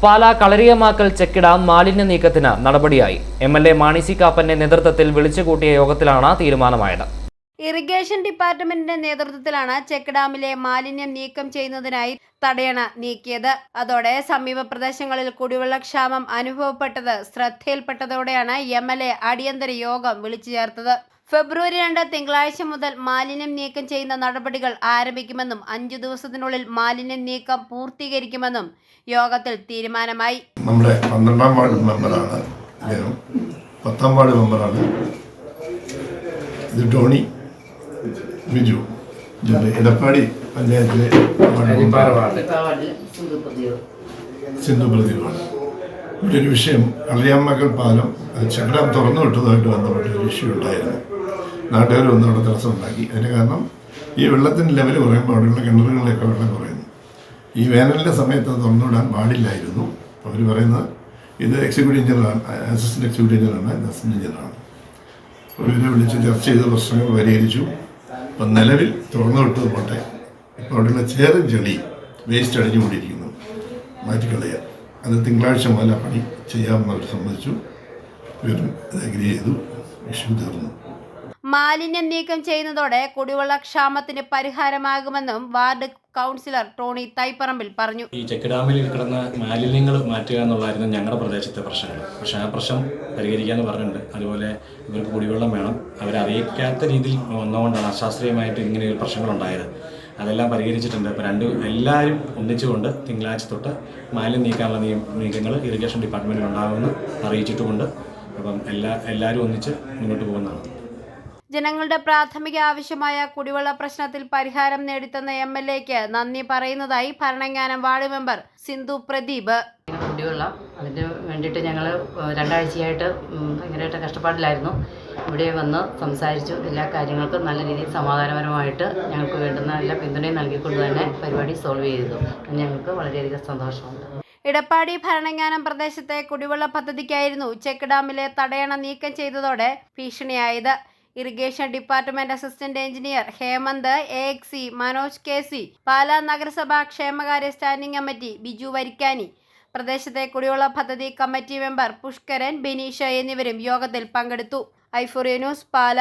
Pala കളരിയമാക്കൽ check dam മാലിന്യ നീക്കത്തിന് നടപടിയായി. M L A Mani C കാപ്പന്റെ നേതൃത്വത്തിൽ വിളിച്ചുകൂട്ടിയ യോഗത്തിലാണ് തീരുമാനമായത്. ഇറിഗേഷൻ ഡിപ്പാർട്ട്മെന്റിന്റെ നേതൃത്വത്തിലാണ് ചെക്ക് ഡാമിലെ മാലിന്യം നീക്കം ചെയ്യുന്നതിനായി തടയണ നീക്കിയത്. അതോടെ സമീപ പ്രദേശങ്ങളിൽ കുടിവെള്ളക്ഷാമം അനുഭവപ്പെട്ടത് ശ്രദ്ധയിൽപ്പെട്ടതോടെയാണ് എം എൽ എ അടിയന്തര യോഗം വിളിച്ചു ചേർത്തത്. ഫെബ്രുവരി രണ്ട് തിങ്കളാഴ്ച മുതൽ മാലിന്യം നീക്കം ചെയ്യുന്ന നടപടികൾ ആരംഭിക്കുമെന്നും അഞ്ചു ദിവസത്തിനുള്ളിൽ മാലിന്യം നീക്കം പൂർത്തീകരിക്കുമെന്നും യോഗത്തിൽ തീരുമാനമായി. നമ്മുടെ പന്ത്രണ്ടാം വാർഡ് മെമ്പറാണ് പത്താം വാർഡ് മെമ്പറാണ്. ഇത് ടോണി ബിജു എടപ്പാടി പഞ്ചായത്തിലെ. സിന്ധു പ്രദീപാണ് ഇവിടെ ഒരു വിഷയം അള്ളിയമ്മകൾ പാലം ചക്രം തുറന്നു വിട്ടതുമായിട്ട് ബന്ധപ്പെട്ട ഒരു ഇഷ്യൂ ഉണ്ടായിരുന്നു. നാട്ടുകാർ വന്ന് അവിടെ തടസ്സം ഉണ്ടാക്കി അതിന് കാരണം ഈ വെള്ളത്തിന്റെ ലെവൽ കുറയുമ്പോൾ അവിടെയുള്ള കിണറുകളിലൊക്കെ വെള്ളം കുറയുന്നു. ഈ വേനലിന്റെ സമയത്ത് അത് തുറന്നുവിടാൻ പാടില്ലായിരുന്നു. അവർ പറയുന്നത് ഇത് എക്സിക്യൂട്ടീവ് എഞ്ചിനീയറാണ് അസിസ്റ്റന്റ് എക്സിക്യൂട്ടീവ് എഞ്ചിനീയറാണ് അസിസ്റ്റന്റ് എഞ്ചിനീയറാണ് ഇവരെ വിളിച്ച് ചർച്ച ചെയ്ത് പ്രശ്നങ്ങൾ പരിഹരിച്ചു. അപ്പം നിലവിൽ തുറന്നു വിട്ടത് പോട്ടെ. ഇപ്പോൾ അവിടെയുള്ള ചേറും ചെളി വേസ്റ്റ് അടിഞ്ഞുകൊണ്ടിരിക്കുന്നു. മാറ്റിക്കളയുക അത് തിങ്കളാഴ്ച മുതൽ പണി ചെയ്യാമെന്ന് അവർ സമ്മതിച്ചു. ഇവരും അഗ്രി ചെയ്തു. ഇഷ്യൂ തീർന്നു. മാലിന്യം നീക്കം ചെയ്യുന്നതോടെ കുടിവെള്ളക്ഷാമത്തിന് പരിഹാരമാകുമെന്നും വാർഡ് കൗൺസിലർ ടോണി തൈപ്പറമ്പിൽ പറഞ്ഞു. ഈ ചെക്ക് ഡാമിൽ കിടന്ന മാലിന്യങ്ങൾ മാറ്റുക എന്നുള്ളതായിരുന്നു ഞങ്ങളുടെ പ്രദേശത്തെ പ്രശ്നങ്ങൾ. പക്ഷേ ആ പ്രശ്നം പരിഹരിക്കാമെന്ന് പറഞ്ഞിട്ടുണ്ട്. അതുപോലെ ഇവർക്ക് കുടിവെള്ളം വേണം. അവരറിയിക്കാത്ത രീതിയിൽ വന്നുകൊണ്ടാണ് അശാസ്ത്രീയമായിട്ട് ഇങ്ങനെ ഒരു പ്രശ്നങ്ങളുണ്ടായത്. അതെല്ലാം പരിഹരിച്ചിട്ടുണ്ട്. അപ്പോൾ രണ്ട് എല്ലാവരും ഒന്നിച്ചുകൊണ്ട് തിങ്കളാഴ്ച തൊട്ട് മാലിന്യം നീക്കാനുള്ള നീക്കങ്ങൾ ഇറിഗേഷൻ ഡിപ്പാർട്ട്മെന്റിൽ ഉണ്ടാകുമെന്ന് അറിയിച്ചിട്ടുമുണ്ട്. അപ്പം എല്ലാ എല്ലാവരും ഒന്നിച്ച് മുന്നോട്ട് പോകുന്നതാണ്. ജനങ്ങളുടെ പ്രാഥമിക ആവശ്യമായ കുടിവെള്ള പ്രശ്നത്തിൽ പരിഹാരം നേടിത്തന്ന എം എൽ എക്ക് നന്ദി പറയുന്നതായി ഭരണങ്ങാനം വാർഡ് മെമ്പർ സിന്ധു പ്രദീപ്. കുടിവെള്ളം അതിന് വേണ്ടിയിട്ട് ഞങ്ങൾ രണ്ടാഴ്ചയായിട്ട് ഭയങ്കരമായിട്ട് കഷ്ടപ്പാടിലായിരുന്നു. ഇവിടെ വന്ന് സംസാരിച്ചു. എല്ലാ കാര്യങ്ങൾക്കും നല്ല രീതിയിൽ സമാധാനപരമായിട്ട് ഞങ്ങൾക്ക് വേണ്ടുന്ന എല്ലാ പിന്തുണയും നൽകിക്കൊണ്ട് തന്നെ പരിപാടി സോൾവ് ചെയ്തു. ഞങ്ങൾക്ക് വളരെയധികം സന്തോഷമുണ്ട്. ഇടപ്പാടി ഭരണങ്ങാനം പ്രദേശത്തെ കുടിവെള്ള പദ്ധതിക്കായിരുന്നു ചെക്ക് ഡാമിലെ തടയണ നീക്കം ചെയ്തതോടെ ഭീഷണിയായത്. Irrigation department assistant engineer Hemanth A X Manoj K C Pala നഗരസഭാ ക്ഷേമകാര്യ സ്റ്റാൻഡിംഗ് കമ്മിറ്റി ബിജു വരിക്കാനി. പ്രദേശത്തെ കുടിവെള്ള പദ്ധതി കമ്മിറ്റി മെമ്പർ പുഷ്കരൻ ബിനീഷ എന്നിവരും യോഗത്തിൽ പങ്കെടുത്തു. ഐഫോറിയ ന്യൂസ് പാല.